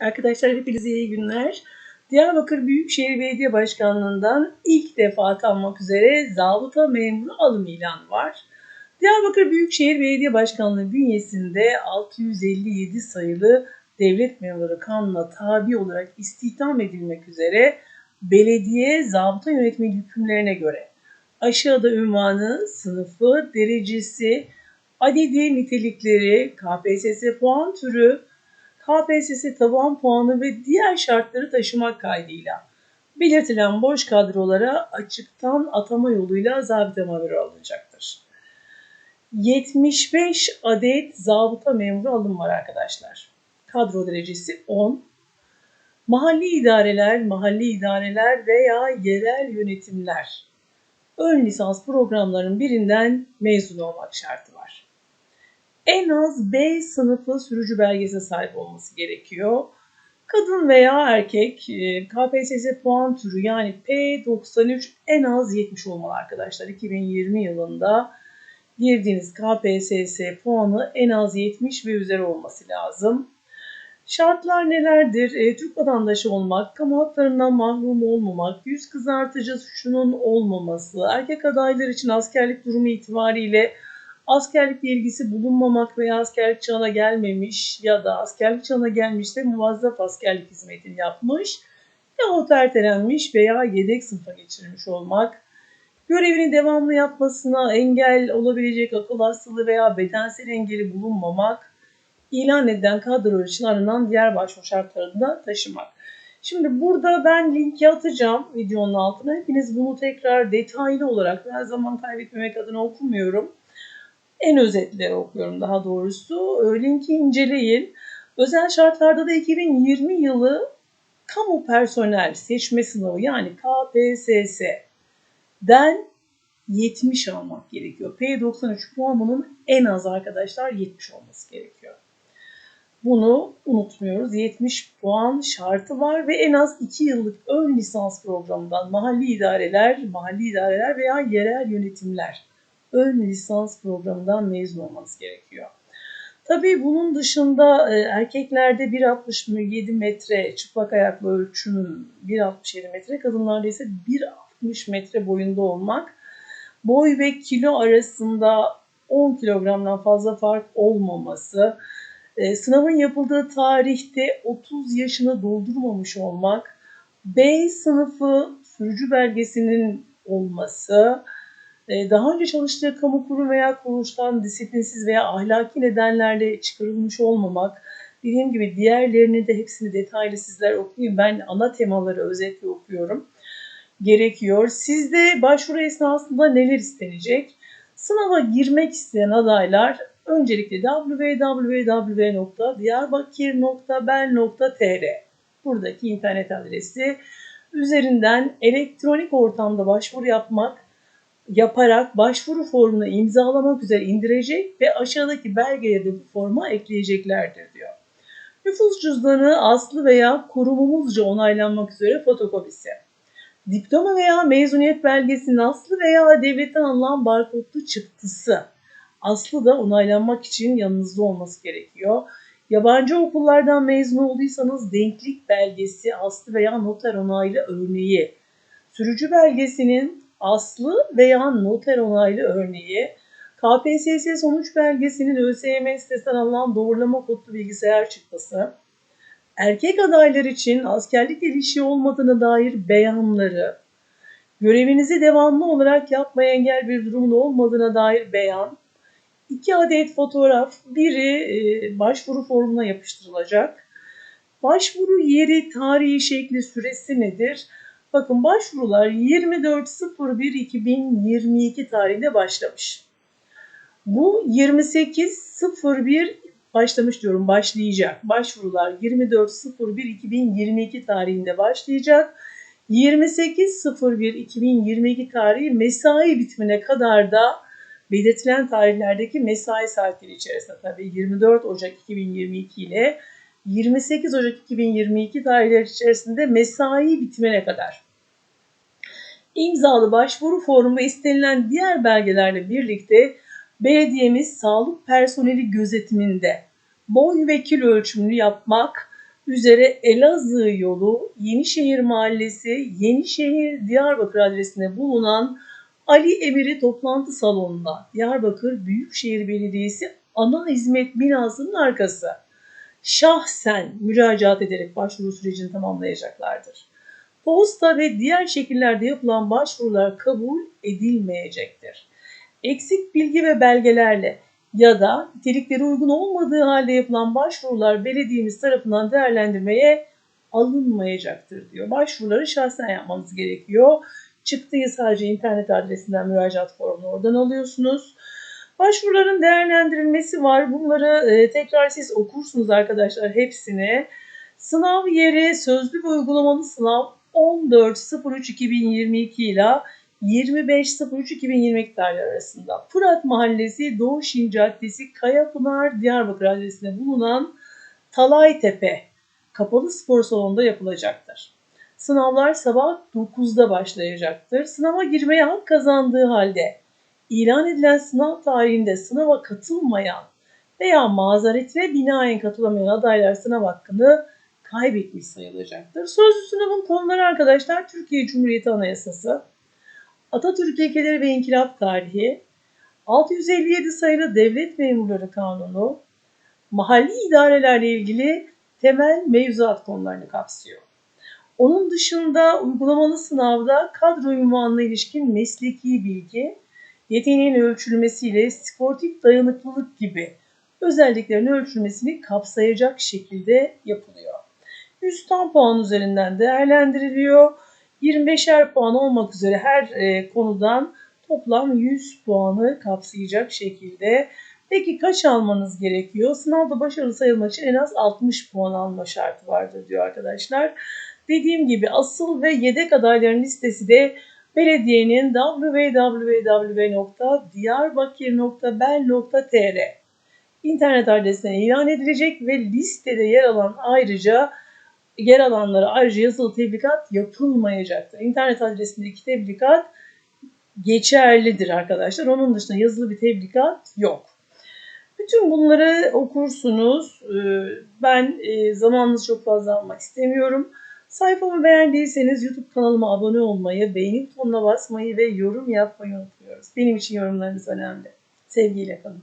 Arkadaşlar hepinize iyi günler. Diyarbakır Büyükşehir Belediye Başkanlığı'ndan ilk defa atanmak üzere zabıta memuru alım ilanı var. Diyarbakır Büyükşehir Belediye Başkanlığı bünyesinde 657 sayılı devlet memuru kanuna tabi olarak istihdam edilmek üzere belediye zabıta yönetmeliği hükümlerine göre aşağıda ünvanı, sınıfı, derecesi, adedi nitelikleri, KPSS puan türü, KPSS taban puanı ve diğer şartları taşımak kaydıyla belirtilen boş kadrolara açıktan atama yoluyla zabıta memuru alınacaktır. 75 adet zabıta memuru alım var arkadaşlar. Kadro derecesi 10. Mahalli idareler, mahalli idareler veya yerel yönetimler ön lisans programlarının birinden mezun olmak şartı var en az B sınıfı sürücü belgesine sahip olması gerekiyor. Kadın veya erkek e, KPSS puan türü yani P93 en az 70 olmalı arkadaşlar. 2020 yılında girdiğiniz KPSS puanı en az 70 ve üzeri olması lazım. Şartlar nelerdir? E, Türk vatandaşı olmak, kamu haklarından mahrum olmamak, yüz kızartıcı suçunun olmaması, erkek adaylar için askerlik durumu itibariyle askerlikle ilgisi bulunmamak veya askerlik çağına gelmemiş ya da askerlik çağına gelmiş de muvazzaf askerlik hizmetini yapmış yahut ertelenmiş veya yedek sınıfa geçirilmiş olmak, görevini devamlı yapmasına engel olabilecek akıl hastalığı veya bedensel engeli bulunmamak, ilan edilen kadro için aranan diğer başvuru şartlarını da taşımak. Şimdi burada ben linki atacağım videonun altına. Hepiniz bunu tekrar detaylı olarak her zaman kaybetmemek adına okumuyorum en özetleri okuyorum daha doğrusu. Linki inceleyin. Özel şartlarda da 2020 yılı kamu personel seçme sınavı yani KPSS'den 70 almak gerekiyor. P93 puanının en az arkadaşlar 70 olması gerekiyor. Bunu unutmuyoruz. 70 puan şartı var ve en az 2 yıllık ön lisans programından mahalli idareler, mahalli idareler veya yerel yönetimler ön lisans programından mezun olmanız gerekiyor. Tabii bunun dışında e, erkeklerde 1.67 metre çıplak ayaklı ölçümü 1.67 metre, kadınlarda ise 1.60 metre boyunda olmak, boy ve kilo arasında 10 kilogramdan fazla fark olmaması, e, sınavın yapıldığı tarihte 30 yaşını doldurmamış olmak, B sınıfı sürücü belgesinin olması, daha önce çalıştığı kamu kurum veya kuruluştan disiplinsiz veya ahlaki nedenlerle çıkarılmış olmamak, dediğim gibi diğerlerini de hepsini detaylı sizler okuyun. Ben ana temaları özetle okuyorum. Gerekiyor. Sizde başvuru esnasında neler istenecek? Sınava girmek isteyen adaylar öncelikle www.diyarbakir.bel.tr buradaki internet adresi üzerinden elektronik ortamda başvuru yapmak yaparak başvuru formunu imzalamak üzere indirecek ve aşağıdaki belgeleri de bu forma ekleyeceklerdir diyor. Nüfus cüzdanı aslı veya kurumumuzca onaylanmak üzere fotokopisi. Diploma veya mezuniyet belgesinin aslı veya devletten alınan barkodlu çıktısı. Aslı da onaylanmak için yanınızda olması gerekiyor. Yabancı okullardan mezun olduysanız denklik belgesi, aslı veya noter onaylı örneği. Sürücü belgesinin aslı veya noter onaylı örneği, KPSS sonuç belgesinin ÖSYM sitesinden alınan doğrulama kodlu bilgisayar çıktısı, erkek adaylar için askerlik ilişki olmadığına dair beyanları, görevinizi devamlı olarak yapmaya engel bir durumun olmadığına dair beyan, iki adet fotoğraf, biri e, başvuru formuna yapıştırılacak. Başvuru yeri, tarihi, şekli, süresi nedir? Bakın başvurular 24.01.2022 tarihinde başlamış. Bu 28.01 başlamış diyorum başlayacak. Başvurular 24.01.2022 tarihinde başlayacak. 28.01.2022 tarihi mesai bitimine kadar da belirtilen tarihlerdeki mesai saatleri içerisinde tabii 24 Ocak 2022 ile 28 Ocak 2022 tarihleri içerisinde mesai bitimine kadar imzalı başvuru formu ve istenilen diğer belgelerle birlikte belediyemiz sağlık personeli gözetiminde boy ve kilo ölçümünü yapmak üzere Elazığ yolu Yenişehir Mahallesi Yenişehir Diyarbakır adresinde bulunan Ali Emiri toplantı salonunda Diyarbakır Büyükşehir Belediyesi ana hizmet binasının arkası. Şahsen müracaat ederek başvuru sürecini tamamlayacaklardır. Posta ve diğer şekillerde yapılan başvurular kabul edilmeyecektir. Eksik bilgi ve belgelerle ya da nitelikleri uygun olmadığı halde yapılan başvurular belediyemiz tarafından değerlendirmeye alınmayacaktır diyor. Başvuruları şahsen yapmanız gerekiyor. Çıktığı sadece internet adresinden müracaat formunu oradan alıyorsunuz. Başvuruların değerlendirilmesi var. Bunları e, tekrar siz okursunuz arkadaşlar hepsini. Sınav yeri sözlü ve uygulamalı sınav 14.03.2022 ile 25.03.2022 tarihleri arasında Fırat Mahallesi Doğu Şin Caddesi Kayapınar Diyarbakır adresinde bulunan Talaytepe Kapalı Spor Salonu'nda yapılacaktır. Sınavlar sabah 9'da başlayacaktır. Sınava girmeye hak kazandığı halde ilan edilen sınav tarihinde sınava katılmayan veya mazeretine binaen katılamayan adaylar sınav hakkını kaybetmiş sayılacaktır. Sözlü sınavın konuları arkadaşlar Türkiye Cumhuriyeti Anayasası, Atatürk ilkeleri ve inkılap tarihi, 657 sayılı Devlet Memurları Kanunu, mahalli idarelerle ilgili temel mevzuat konularını kapsıyor. Onun dışında uygulamalı sınavda kadro ünvanına ilişkin mesleki bilgi, yeteneğin ölçülmesiyle sportif dayanıklılık gibi özelliklerin ölçülmesini kapsayacak şekilde yapılıyor. 100 tam puan üzerinden değerlendiriliyor. 25'er puan olmak üzere her e, konudan toplam 100 puanı kapsayacak şekilde. Peki kaç almanız gerekiyor? Sınavda başarılı sayılmak için en az 60 puan alma şartı vardır diyor arkadaşlar. Dediğim gibi asıl ve yedek adayların listesi de belediyenin www.diyarbakir.bel.tr internet adresinden ilan edilecek ve listede yer alan ayrıca yer alanlara ayrıca yazılı tebligat yapılmayacaktır. İnternet adresindeki tebligat geçerlidir arkadaşlar. Onun dışında yazılı bir tebligat yok. Bütün bunları okursunuz. Ee, Ben e, zamanınızı çok fazla almak istemiyorum. Sayfamı beğendiyseniz YouTube kanalıma abone olmayı, beğeni butonuna basmayı ve yorum yapmayı unutmuyoruz. Benim için yorumlarınız önemli. Sevgiyle kalın.